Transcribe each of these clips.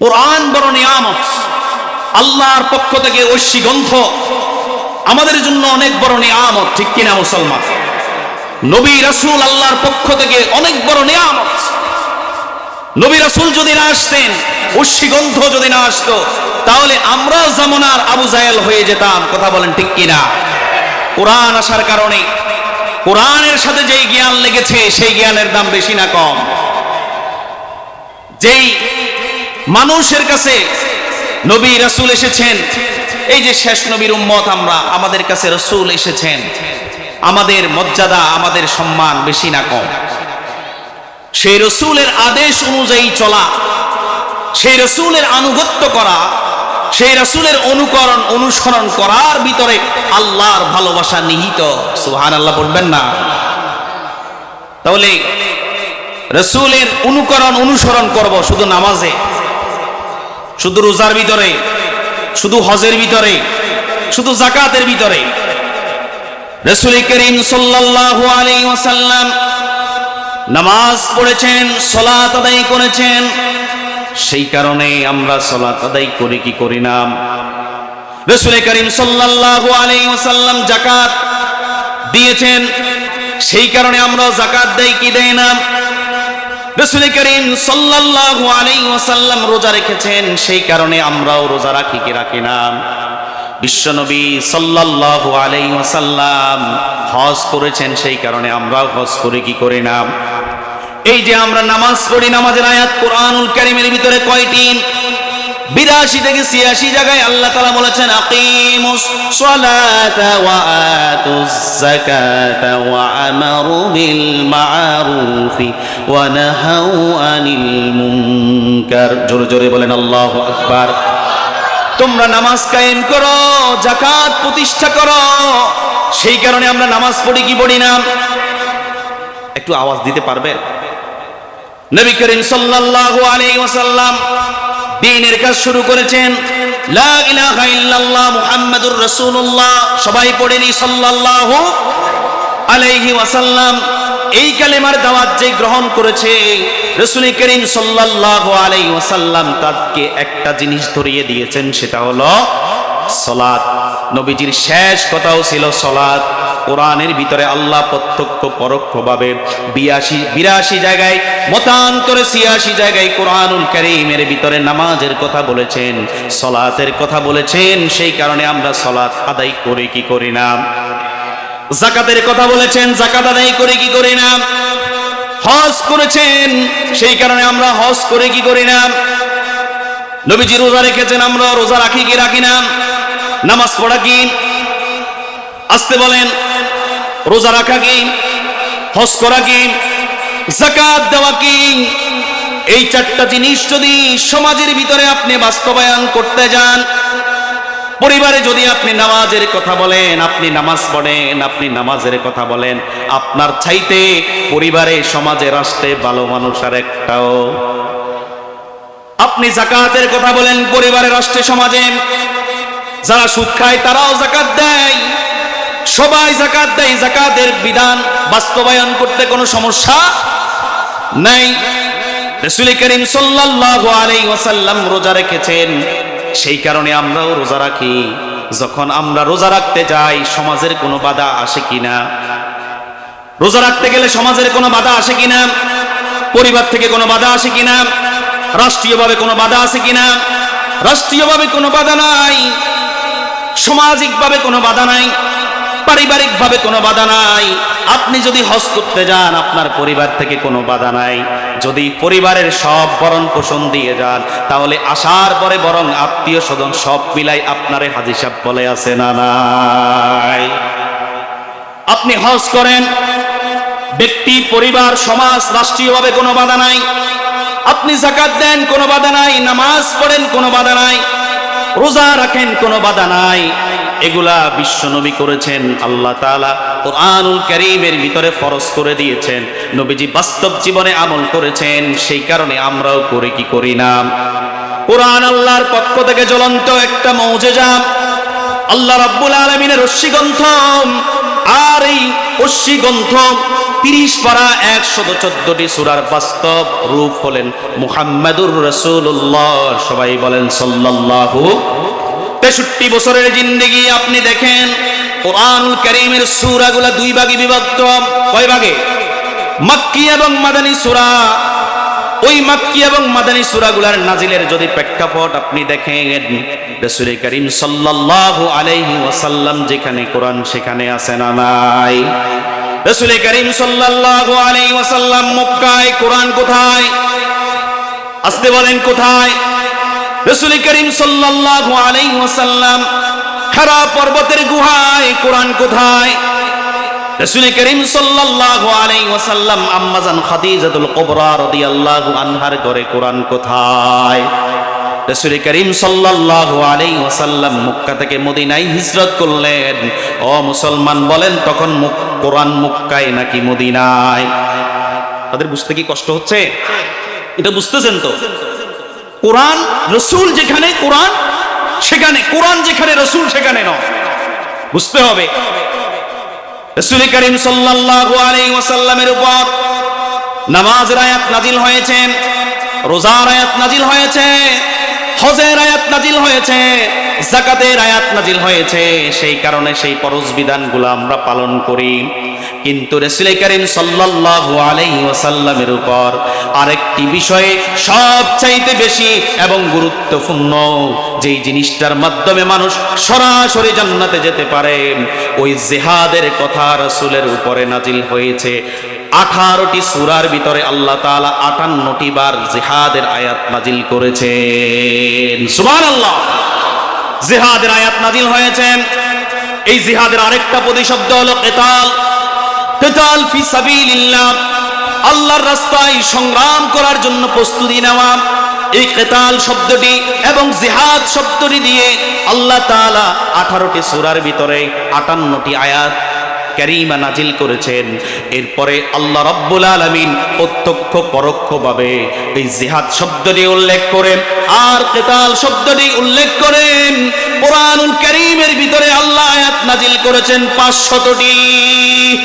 কোরআন বড় নিয়ামত। আল্লাহর পক্ষ থেকে ঐশী গ্রন্থ। আমাদের জন্য অনেক বড় নিয়ামত, ঠিক কিনা মুসলমান? নবী রাসূল আল্লাহর পক্ষ থেকে অনেক বড় নিয়ামত। নবী রাসূল যদি না আসতেন, ঐশী গ্রন্থ যদি না আসতো, তাহলে আমরাও যেমন আর আবু জাহেল হয়ে যেতাম, কথা বলেন ঠিক কিনা? কোরআন আসার কারণে। কোরআনের সাথে যেই জ্ঞান লেগেছে, সেই জ্ঞানের দাম বেশি না কম। যেই মানুষের কাছে নবী রাসূল এসেছেন। এই যে শেষ নবীর উম্মত আমরা, আমাদের কাছে রসুল এসেছেন। আমাদের মর্যাদা, আমাদের সম্মান বেশি না কম। সেই রসুলের আদেশ অনুযায়ী চলা, সেই রসুলের আনুগত্য করা, সেই রসুলের অনুকরণ, অনুসরণ করার ভিতরে আল্লাহর ভালোবাসা নিহিত। সুহান আল্লাহ বলবেন না? তাহলে রসুলের অনুকরণ, অনুসরণ করব শুধু নামাজে? শুধু রোজার ভিতরে, শুধু হজের ভিতরে, শুধু জাকাতের ভিতরে। রসুল করিম সাল্লাল্লাহু আলাইহি ওয়াসাল্লাম নামাজ পড়েছেন, সলাত আদায় করেছেন। সেই কারণে আমরা সলাত আদায় করি কি করি না? রসুল করিম সাল্লাল্লাহু আলাইহি ওয়াসাল্লাম জাকাত দিয়েছেন। সেই কারণে আমরা জাকাত দেই কি দেই না? রসুল করিম সাল্লাল্লাহু আলাইহি ওয়াসাল্লাম রোজা রেখেছেন, সেই কারণে আমরাও রোজা রাখি কি রাখি না। বিশ্বনবী সাল্লাল্লাহু আলাইহি ওয়াসাল্লাম হজ করেছেন, সেই কারণে আমরাও হজ করি কি করি না। এই যে আমরা নামাজ পড়ি, নামাজের আয়াত কোরআনুল কারীমের ভিতরে কয়টি? বিরাশি থেকে ছিয়াশি জায়গায় আল্লাহ তালা বলেছেন ওয়া মারুফি ওয়া জোরে জোরে বলেন, আল্লাহু আকবার। তোমরা নামাজ কায়েম করো জাকাত প্রতিষ্ঠা করো, সেই কারণে আমরা নামাজ পড়ি কি পড়ি না? একটু আওয়াজ দিতে পারবে? নবী করিম সাল্লাল্লাহু আলাইহি ওয়াসাল্লাম দ্বীনের কাজ শুরু করেছেন। লা ইলাহা ইল্লাল্লাহ মুহাম্মাদুর রাসূলুল্লাহ। সবাই পড়েনি সাল্লাল্লাহু আলাইহি ওয়াসাল্লাম। এই কালেমার দাওয়াত যে গ্রহণ করেছে, রসুল করিম সাল্লাল্লাহু আলাইহি ওয়াসাল্লাম তাকে একটা জিনিস ধরিয়ে দিয়েছেন, সেটা হলো সলাত নবীজির শেষ কথাও ছিল সলাত কোরআনের ভিতরে আল্লাহ প্রত্যক্ষ পরোক্ষভাবে বিয়াশি বিরাশি জায়গায়, মতান্তরে ছিয়াশি জায়গায় কোরআনুল করিমের ভিতরে নামাজের কথা বলেছেন, সলাতের কথা বলেছেন। সেই কারণে আমরা সলাত আদায় করি কি করি না। জাকাতের কথা বলেছেন, জাকাত আদায় করে কি করি না। হজ করেছেন, সেই কারণে আমরা হজ করে কি করি না। নবীজি রোজা রেখেছেন, আমরা রোজা রাখি কি রাখি না। নামাজ পড়া কি? আসতে বলেন, রোজা রাখা কি? হজ করা কি? জাকাত দেওয়া কি? এই চারটা জিনিস যদি সমাজের ভিতরে আপনি বাস্তবায়ন করতে যান, পরিবারে যদি আপনি নামাজের কথা বলেন, আপনি নামাজ পড়েন, আপনি নামাজের কথা বলেন, আপনার চাইতে পরিবারে, সমাজে, রাষ্ট্রে ভালো মানুষ আর একটাও। আপনি জাকাতের কথা বলেন, পরিবারে, রাষ্ট্রে, সমাজে যারা সুদ খায়, তারাও জাকাত দেয়। সবাই জাকাত দেয় জাকাতের বিধান বাস্তবায়ন করতে কোনো সমস্যা নাই। রসুল করিম সাল্লাল্লাহু আলাইহি ওয়াসাল্লাম রোজা রেখেছেন। সেই কারণে আমরাও রোজা রাখি। যখন আমরা রোজা রাখতে যাই, সমাজের কোনো বাধা আসে কিনা? রোজা রাখতে গেলে সমাজের কোনো বাধা আসে কিনা? পরিবার থেকে কোনো বাধা আসে কিনা? রাষ্ট্রীয়ভাবে কোনো বাধা আছে কিনা? রাষ্ট্রীয়ভাবে কোনো বাধা নাই। সামাজিকভাবে কোনো বাধা নাই, পারিবারিকভাবে কোনো বাধা নাই। আপনি যদি হজ করতে যান, আপনার পরিবার থেকে কোনো বাধা নাই। যদি পরিবারের সব বরণ পোষণ দিয়ে যান, তাহলে আসার পরে বরং আত্মীয় স্বজন সব মিলাই আপনারে হাজি সাহেব বলে আছে না নাই? আপনি হজ করেন, ব্যক্তি, পরিবার, সমাজ, রাষ্ট্রীয়ভাবে কোনো বাধা নাই। আপনি জাকাত দেন, কোনো বাধা নাই। নামাজ পড়েন, কোনো বাধা নাই। রোজা রাখেন কোনো বাধা নাই। এগুলা বিশ্বনবী করেছেন, আল্লাহ তাআলা কোরআনুল করিমের ভিতরে ফরজ করে দিয়েছেন। নবীজি বাস্তব জীবনে আমল করেছেন, সেই কারণে আমরাও করে কি করি না। কোরআন আল্লাহর পক্ষ থেকে জ্বলন্ত একটা মৌজে মৌজেজা। আল্লাহ রাব্বুল আলামিনের রশ্মিগন্থ আর এই অশ্বি গ্রন্থ তিরিশ পারা একশত চোদ্দটি সুরার বাস্তব রূপ হলেন মুহাম্মাদুর রসুল্লাহ সবাই বলেন সাল্লাল্লাহু। তেষট্টি বছরের জিন্দেগি আপনি দেখেন, কোরআনুল করিমের সুরাগুলা দুই ভাগে বিভক্ত। কয় ভাগে? মাক্কি এবং মাদানী সুরা। ওই মাক্কি এবং মাদানী সুরাগুলার নাজিলের যদি প্রেক্ষাপট আপনি দেখেন, রসুল করিম সাল্লাল্লাহু আলাইহি ওয়াসাল্লাম যেখানে কোরআন সেখানে আছে না নাই? রসুল করিম সাল্লাল্লাহু আলাইহি ওয়াসাল্লাম মক্কায় কোরআন কোথায়? আসতে বলেন কোথায়? রসুল করিম সাল্লাল্লাহু আলাইহি ওয়াসাল্লাম হেরা পর্বতের গুহায় কোরআন কোথায়? রসুল করিম সাল্লাল্লাহু আলাইহি ওয়াসাল্লাম আম্মাজান খাদিজাতুল কুবরা রাদিয়াল্লাহু আনহার ঘরে কোরআন কোথায়? রসুল করিম সাল্লাল্লাহু আলাইহি ওয়াসাল্লাম মক্কা থেকে মদিনায় হিজরত করলেন। ও মুসলমান, বলেন তখন মুক- কোরআন মক্কায় নাকি মদিনায়? তাদের বুঝতে কি কষ্ট হচ্ছে? এটা বুঝতেছেন তো? কোরআন রসুল যেখানে, কোরআন সেখানে, কোরআন যেখানে, রসুল সেখানে নয়। বুঝতে হবে। রসুল করিম সাল্লাল্লাহু আলাইহি ওয়াসাল্লামের উপর নামাজের আয়াত নাজিল হয়েছে, রোজার আয়াত নাজিল হয়েছে, হজের আয়াত নাজিল হয়েছে, জাকাতের আয়াত নাজিল হয়েছে। সেই কারণে সেই পরশ বিধানগুলো আমরা পালন করি। কিন্তু রসুল করিম সাল্লাল্লাহু আলাইহি ওয়াসাল্লামের উপর আরেকটি বিষয়ে সবচাইতে বেশি এবং গুরুত্বপূর্ণ, যেই জিনিসটার মাধ্যমে মানুষ সরাসরি জান্নাতে যেতে পারে, ওই জেহাদের কথা রসুলের উপরে নাজিল হয়েছে। আঠারোটি সুরার ভিতরে আল্লাহ তাআলা আটান্নটি বার জেহাদের আয়াত নাজিল করেছেন। সুবহানাল্লাহ! জিহাদের আয়াত নাজিল হয়েছে। এই জিহাদের আরেকটা প্রতিশব্দ হলো কেতাল। কেতাল ফি সাবিলিল্লাহ। আল্লাহর রাস্তায় সংগ্রাম করার জন্য প্রস্তুতি নেওয়া, এই কেতাল শব্দটি এবং জিহাদ শব্দটি দিয়ে আল্লাহ তাআলা আঠারোটি সূরার ভিতরে আটান্নটি আয়াত ক্যারিমা নাজিল করেছেন। এরপরে আল্লাহ রব্বুল আলমিন প্রত্যক্ষ পরোক্ষভাবে এই জিহাদ শব্দটি উল্লেখ করেন, আর কেতাল শব্দটি উল্লেখ করেন। কোরআনুল করিমের ভিতরে আল্লাহ আয়াত নাজিল করেছেন পাঁচশতটি।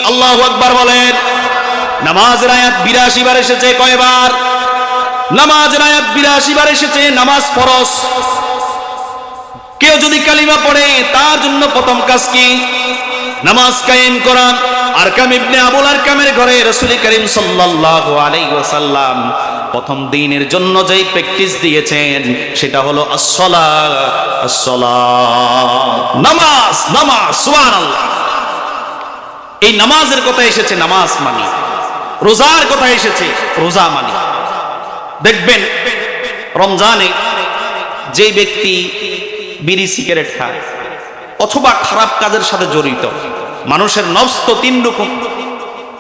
আল্লাহ আকবার বলেন, নামাজের আয়াত বিরাশি বার এসেছে কয়বার? নামাজের আয়াত বিরাশি বার এসেছে, নামাজ ফরস কেউ যদি কালিমা পড়ে, তার জন্য প্রথম কাজ কি? নামাজ কায়েম করা। আরকাম ইবনে আবুল আরকামের ঘরে রাসূল করিম সাল্লাল্লাহু আলাইহি ওয়াসাল্লাম প্রথম দিনের জন্য যেই প্র্যাকটিস দিয়েছেন, সেটা হলো আসসালাত আসসালাত নামাজ নামাজ, সুবহানাল্লাহ। এই নামাজের কথা এসেছে নামাজ মানি। রোজার কথা এসেছে রোজা মানি। দেখবেন, রমজানে যে ব্যক্তি বিড়ি সিগারেট খায় অথবা খারাপ কাজের সাথে জড়িত মানুষের নফস তো তিন রকম।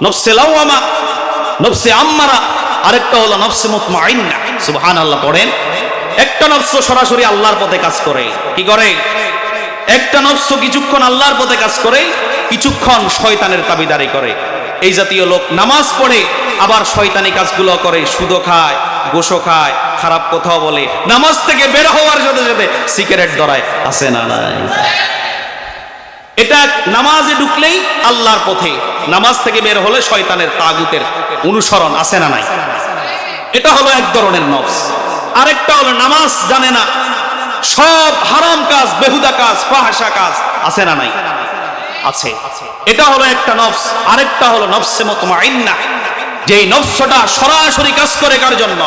নবসে লাউয়ামা, নফসে আম্মারা, আরেকটা হলো নবসে মুতমাইন্না। সুবহানাল্লাহ, পড়েন। একটা নফস সরাসরি আল্লাহর পথে কাজ করে। কি করে? একটা নফস কিছুক্ষণ আল্লাহর পথে কাজ করে, কিছুক্ষণ শয়তানের তাবিদারি করে। এই জাতীয় লোক নামাজ পড়ে, আবার শয়তানি কাজগুলো করে সুদো খায় গোসো খায়, খারাপ কথাও বলে। নামাজ থেকে বের হওয়ার সাথে সাথে সিগারেট ধরায়। আছে না নাই? এটা নামাজে ঢুকলেই আল্লাহর পথে। নামাজ থেকে বের হলে শয়তানের তাগুতের অনুসরণ আছে না নাই? এটা হলো এক ধরনের নফস। আরেকটা হলো নামাজ জানে না। সব হারাম কাজ, বেহুদা কাজ ফাহাসা কাজ আছে না নাই? আছে। এটা হলো একটা নফস। আরেকটা হলো নফসে মুতমাইন্না। যেই নফসটা সরাসরি কাজ করে কার জন্য?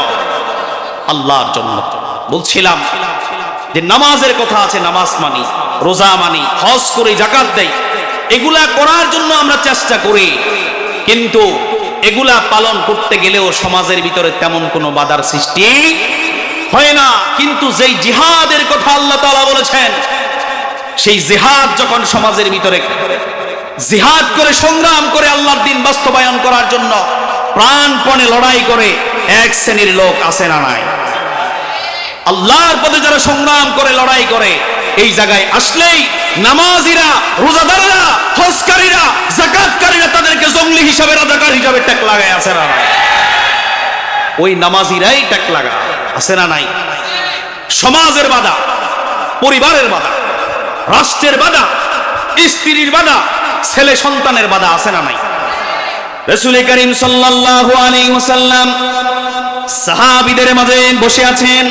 আল্লাহর জন্য। বলছিলাম যে নামাজের কথা আছে, নামাজ মানি, রোজা মানি, হজ করে জাকাত দেই, এগুলা করার জন্য আমরা চেষ্টা করি। কিন্তু এগুলা পালন করতে গেলেও সমাজের ভিতরে তেমন কোনো বাধার সৃষ্টি হয় না। কিন্তু যেই জিহাদের কথা আল্লাহ তাআলা বলেছেন, সেই জিহাদ যখন সমাজের ভিতরে জিহাদ করে, সংগ্রাম করে আল্লাহর দিন বাস্তবায়ন করার জন্য প্রাণপণে লড়াই করে, এক শ্রেণির লোক আছে না নাই? আল্লাহর পথে যারা সংগ্রাম করে, লড়াই করে, এই জায়গায় আসলেই নামাজিরা, রোজাদাররা, হজকারীরা, জাকাতকারীরা তাদেরকে জঙ্গলি হিসাবে, রাজাকার হিসাবে ট্যাক লাগায়, আছে না ওই নামাজিরাই ট্যাক লাগা, আছে না নাই? সমাজের বাধা, পরিবারের বাধা, রাষ্ট্রের বাধা, স্ত্রীর বাধা, ছেলে সন্তানের বাধা, আছে না নাই? রসুল করিম সাল্লাল্লাহু আলাইহি ওয়াসাল্লাম সাহাবীদের মাঝে বসে আছেন।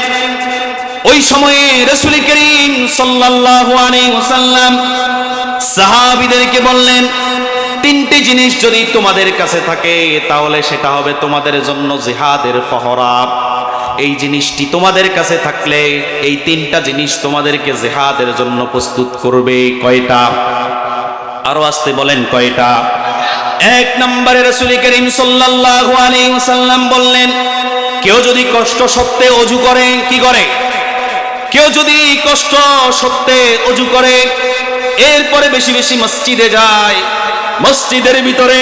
ওই সময়ে রসুল করিম ওয়াসাল্লাম সাহাবীদেরকে বললেন, তিনটি জিনিস যদি তোমাদের কাছে থাকে, তাহলে সেটা হবে তোমাদের জন্য জিহাদের ফহরা। এই জিনিসটি তোমাদের কাছে থাকলে এই তিনটা জিনিস তোমাদেরকে জেহাদের জন্য প্রস্তুত করবে। কয়টা? আরও আসতে বলেন, কয়টা? এক নম্বরে রসুল করিম আলাইহি ওয়াসাল্লাম বললেন, কেউ যদি কষ্ট সত্ত্বে অজু করে, কি করে? কেউ যদি কষ্ট সত্ত্বে অজু করে, এরপরে বেশি বেশি মসজিদে যায়, মসজিদের ভিতরে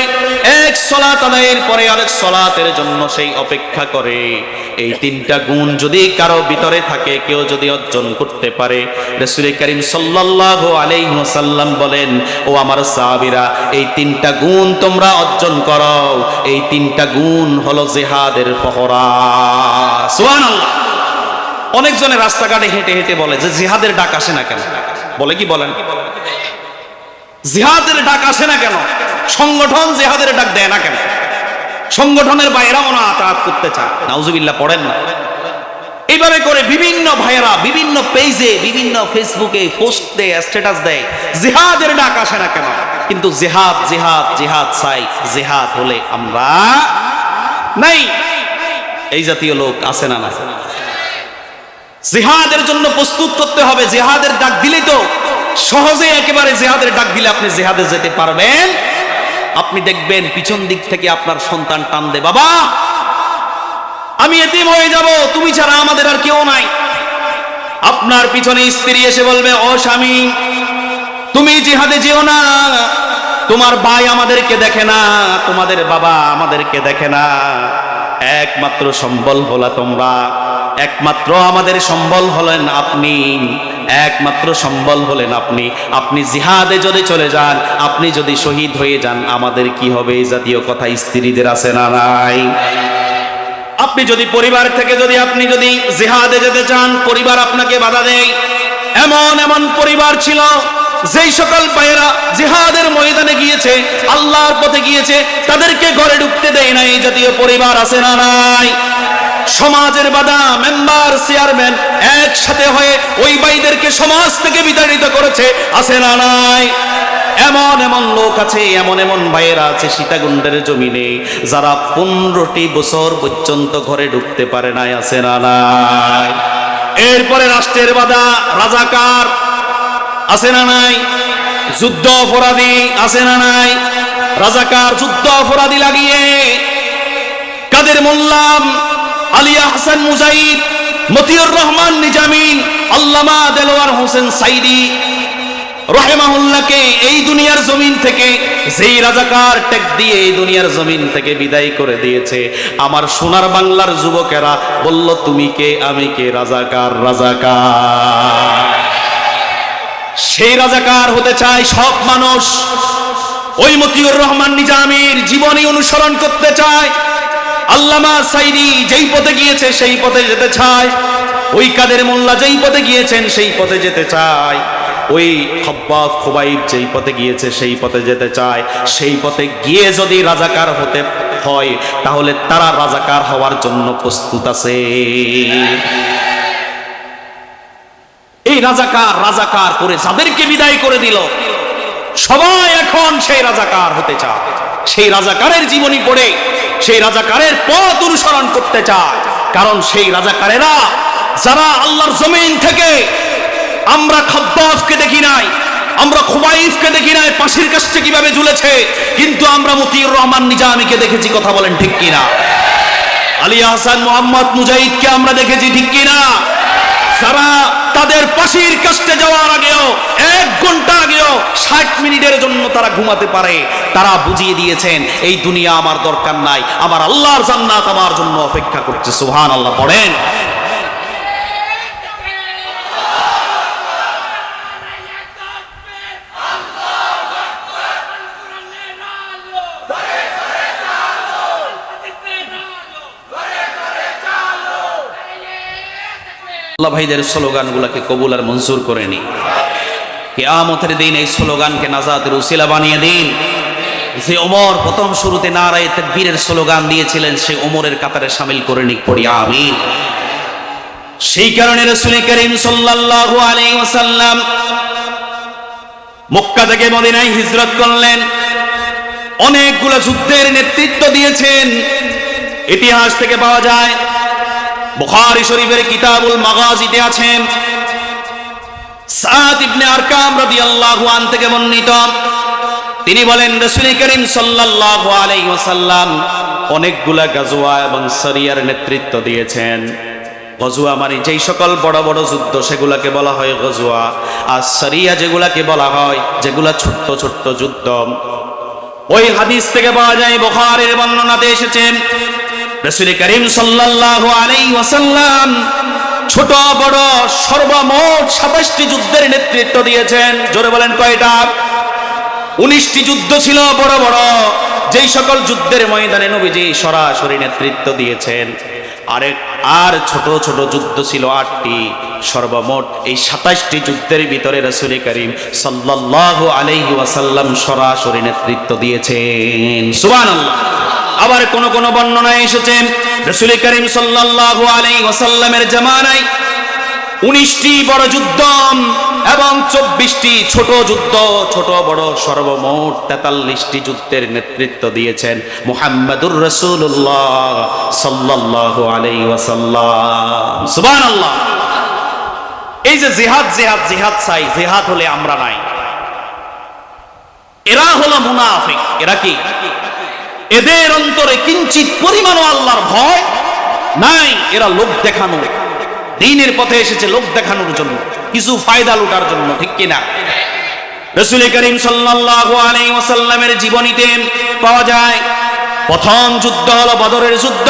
এক সলাত আদায়ের পরে আরেক সলাতের জন্য সেই অপেক্ষা করে। এই তিনটা গুণ যদি কারও ভিতরে থাকে, কেউ যদি অর্জন করতে পারে করিম সাল্লাল্লাহু আলাইহি ওয়াসাল্লাম বলেন, ও আমার সাহাবীরা, এই তিনটা গুণ তোমরা অর্জন করো। এই তিনটা গুণ হলো জিহাদের ফহরা। সুবহানাল্লাহ। অনেকজনে রাস্তাঘাটে হেঁটে হেঁটে বলে যে জিহাদের ডাক আসে না কেন? বলে কি বলেন? জিহাদের ডাক আসে না কেন? সংগঠন জিহাদের ডাক দেয় না কেন? সংগঠনের বাইরেও না আতাত করতে চায়। নাউজুবিল্লাহ, পড়েন না? এইভাবে করে বিভিন্ন ভাইয়েরা বিভিন্ন পেজে বিভিন্ন ফেসবুকে পোস্ট দেয় স্ট্যাটাস দেয়। জিহাদের ডাক আসে না কেন? কিন্তু জিহাদ জিহাদ জিহাদ চাই। জিহাদ হলে আমরা নাই। এই জাতীয় লোক আছে না না জিহাদের জন্য প্রস্তুত করতে হবে, জেহাদের ডাক দিলে তো সহজে একেবারে জেহাদের ডাক দিলে আপনি জেহাদে যেতে পারবেন। আপনি দেখবেন পিছন দিক থেকে আপনার সন্তান টান দে বাবা, আমি এতিম হয়ে যাব, তুমি ছাড়া আমাদের আর কেউ নাই। আপনার পিছনে স্ত্রী এসে বলবে, ও স্বামী, তুমি জিহাদে যেও না, তোমার ভাই আমাদেরকে দেখে না, তোমাদের বাবা আমাদেরকে দেখে না, একমাত্র সম্বল হলা তোমরা। একমাত্র আমাদের সম্বল হলেন আপনি। একমাত্র সম্বল হলেন আপনি। আপনি জিহাদে যদি চলে যান, আপনি যদি শহীদ হয়ে যান, আমাদের কি হবে এই জাতীয় কথা স্ত্রীদের আছে না নাই? আপনি যদি পরিবার থেকে যদি আপনি যদি জিহাদে যেতে চান, পরিবার আপনাকে বাধা দেয়। এমন এমন পরিবার ছিল, যেই সকল ভাইয়েরা জিহাদের ময়দানে গিয়েছে, আল্লাহর পথে গিয়েছে, তাদেরকে ঘরে ঢুকতে দেয় না এই জাতীয় পরিবার আছে না নাই? সমাজের বাধা, মেম্বার, চেয়ারম্যান একসাথে হয়ে ওই ভাইদেরকে সমাজ থেকে বিতাড়িত করেছে, আছে না নাই? এমন এমন লোক আছে, এমন এমন ভাইয়েরা আছে সীতাকুণ্ডের জমিনে, যারা পনেরোটি বছর পর্যন্ত ঘরে ঢুকতে পারে নাই, আছে না নাই? এরপরে রাষ্ট্রের বাধা, রাজাকার, আছে না নাই? যুদ্ধ অপরাধী, আছে না নাই? রাজাকার যুদ্ধ অপরাধী লাগিয়ে কাদের মোল্লাম আলিয়া হাসান মুজাহিদ মতিউর রহমান নিজামিন, আল্লামা দেলোয়ার হোসেন সাইদি রহেমাহুল্লাহকে এই দুনিয়ার জমিন থেকে যেই রাজাকার টেক দিয়ে এই দুনিয়ার জমিন থেকে বিদায় করে দিয়েছে। আমার সোনার বাংলার যুবকেরা বলল, তুমি কে? আমি কে? রাজাকার রাজাকার। সেই রাজাকার হতে চায় সব মানুষ। ওই মতিউর রহমান নিজামির জীবনী অনুসরণ করতে চায়। আল্লামা সাইদি যেই পথে গিয়েছে সেই পথে যেতে চায়। ওই কাদের মোল্লা যেই পথে গিয়েছেন সেই পথে যেতে চায়। ওই খব্বাব খুবাইব যেই পথে গিয়েছে সেই পথে যেতে চায়। সেই পথে গিয়ে যদি রাজাকার হতে হয়, তাহলে তারা রাজাকার হওয়ার জন্য প্রস্তুত আছে। এই রাজাকার রাজাকার করে যাদেরকে বিদায় করে দিল, সবাই এখন সেই রাজাকার হতে চায়। সেই রাজাকারের জীবনী পড়ে সেই রাজাকারের পথ অনুসরণ করতে চায়। কারণ সেই রাজাকারেরা যারা আল্লাহর জমিন থেকে আমরা খাব্বাফকে দেখি নাই, আমরা খুবাইফকে দেখি নাই, পাশির কাছে কীভাবে ঝুলেছে, কিন্তু আমরা মতিউর রহমান নিজামীকে দেখেছি, কথা বলেন ঠিক কিনা? আলী হাসান মোহাম্মদ মুজাহিদকে আমরা দেখেছি, ঠিক কিনা? যারা তাদের পাশের কাছে যাওয়ার আগেও, এক ঘণ্টা আগেও, ষাট মিনিটের জন্য তারা ঘুমাতে পারে। তারা বুঝিয়ে দিয়েছেন, এই দুনিয়া আমার দরকার নাই, আমার আল্লাহর জান্নাত আমার জন্য অপেক্ষা করছে। সুহান আল্লাহ পড়েন। আল্লাহ ভাইদের স্লোগানগুলোকে কবুল আর মঞ্জুর করে নি। কেয়ামতের দিন এই স্লোগানকে নাজাদের উসিলা বানিয়ে দিন। যে ওমর প্রথম শুরুতে নারায় তাকবীরের স্লোগান দিয়েছিলেন, সে ওমরের কাতারে সামিল করে নিক পড়ি, আমিন। সেই কারণে রসুল করিম সাল্লাল্লাহু আলাইহি ওয়াসাল্লাম মক্কা থেকে মদিনায় হিজরত করলেন। অনেকগুলো যুদ্ধের নেতৃত্ব দিয়েছেন। ইতিহাস থেকে পাওয়া যায় বুখারী শরীফের কিতাবুল মাগাজিতে আছেন। সাদ ইবনে আরকাম রাদিয়াল্লাহু আন থেকে বর্ণিত। তিনি বলেন, রাসূল করিম সাল্লাল্লাহু আলাইহি ওয়াসাল্লাম অনেকগুলা গাজওয়া এবং সরিয়ার নেতৃত্ব দিয়েছেন। গজুয়া মানে যেই সকল বড় বড় যুদ্ধ সেগুলাকে বলা হয় গজুয়া আর সরিয়া যেগুলাকে বলা হয়, যেগুলা ছোট্ট ছোট্ট যুদ্ধ। ওই হাদিস থেকে পাওয়া যায়, বুখারীর বর্ণনাতে এসেছেন রাসূল করিম সাল্লাল্লাহু আলাইহি ওয়াসাল্লাম ছোট বড় সর্বমোট সাতাশটি যুদ্ধের নেতৃত্ব দিয়েছেন। জোরে বলেন কয়টা? উনিশটি যুদ্ধ ছিল বড় বড়। যেই সকল যুদ্ধের ময়দানে নবীজি সরাসরি নেতৃত্ব দিয়েছেন। আরেক, আর ছোট ছোট যুদ্ধ ছিল আটটি। সর্বমোট এই সাতাশটি যুদ্ধের ভিতরে রসুল করিম সাল্লাল্লাহু আলাইহি ওয়াসাল্লাম সরাসরি নেতৃত্ব দিয়েছেন। সুবহানাল্লাহ। আবার কোন কোন বর্ণনায় এসেছেন রসুল করিম সাল্লাল্লাহু আলাইহি ওয়াসাল্লামের জামানায় উনিশটি বড় যুদ্ধ এবং চব্বিশটি ছোট যুদ্ধ, ছোট বড় সর্বমোট তেতাল্লিশটি যুদ্ধের নেতৃত্ব দিয়েছেন মুহাম্মাদুর রসুল্লাহ সাল্লাহ আলাই ওয়াসাল্লাম। সুবান আল্লাহ এই যে জেহাদ জেহাদ জেহাদ চাই জেহাদ হলে আমরা নাই। এরা হলো মুনাফিক। এরা কি? এদের অন্তরে কিঞ্চিত পরিমাণও আল্লাহর ভয় নাই। এরা লোক দেখানো। দিনের পথে এসেছে লোক দেখানোর জন্য। কিছু ফায়দা লুটার জন্য, ঠিক কিনা? রসুল করিম সাল্লাল্লাহু জীবনীতে পাওয়া যায়, প্রথম যুদ্ধ হলো বদরের যুদ্ধ।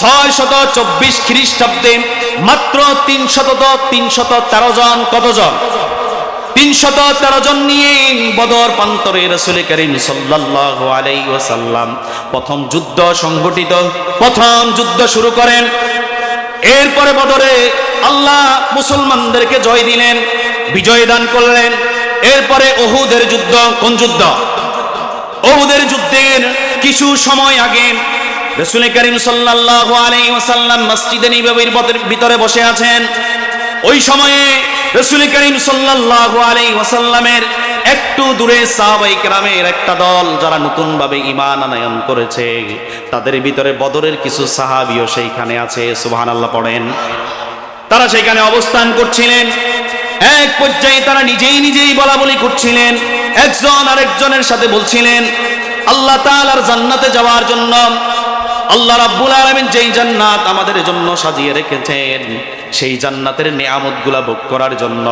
ছয় শত চব্বিশ খ্রিস্টাব্দে মাত্র তিনশত তিনশত তেরো জন কতজন তিনশত তেরো জন নিয়ে বদর প্রান্তরে রসুল করিম সাল্লাল্লাহু আলাইহি ওয়াসাল্লাম প্রথম যুদ্ধ সংগঠিত প্রথম যুদ্ধ শুরু করেন। এরপরে বদরে আল্লাহ মুসলমানদেরকে জয় দিলেন, বিজয় দান করলেন। এরপরে ওহুদের যুদ্ধ, কোন যুদ্ধ? ওহুদের যুদ্ধের কিছু সময় আগে রসুল করিম সাল্লাল্লাহু আলাইহি ওয়াসাল্লাম মসজিদে নববীর ভিতরে বসে আছেন। ওই সময়ে রসুল করিম সাল্লাল্লাহু একটু দূরে সাহাবাই একটা দল যারা নতুন ভাবে ইমান আনয়ন করেছে, তাদের ভিতরে বদরের কিছু সাহাবিও সেইখানে আছে, সুবহানাল্লাহ পড়েন। তারা সেখানে অবস্থান করছিলেন। এক পর্যায়ে তারা নিজেই নিজেই বলা বলি করছিলেন। একজন আরেকজনের সাথে বলছিলেন, আল্লাহ তাআলার জান্নাতে যাওয়ার জন্য আল্লাহ রাব্বুল আলামিন যেই জান্নাত আমাদের জন্য সাজিয়ে রেখেছেন সেই জান্নাতের নিয়ামতগুলা ভোগ করার জন্য,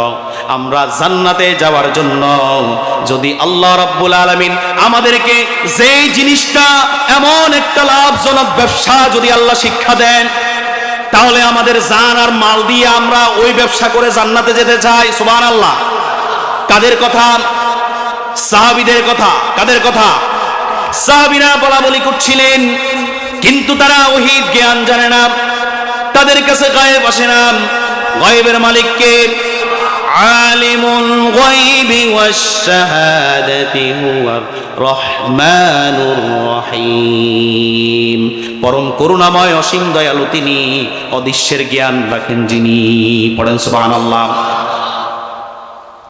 আমরা জান্নাতে যাওয়ার জন্য, যদি আল্লাহ রাব্বুল আলামিন আমাদেরকে যেই জিনিসটা এমন একটা লাভজনক ব্যবসা যদি আল্লাহ শিক্ষা দেন, তাহলে আমাদের জান আর মাল দিয়ে আমরা ওই ব্যবসা করে জান্নাতে যেতে চাই সুবহান আল্লাহ কাদের কথা? সাহাবিদের কথা। কাদের কথা? সাহাবিরা বলা বলি করছিলেন, কিন্তু তারা ওহিদ জ্ঞান জানে না। তাদের কাছে গায়েব আসে না। গায়েবের মালিককে আলিমুল পরম করুণাময় অসীম দয়ালু তিনি, অদৃশ্যের জ্ঞান রাখেন যিনি। পড়েন সুবহানাল্লাহ।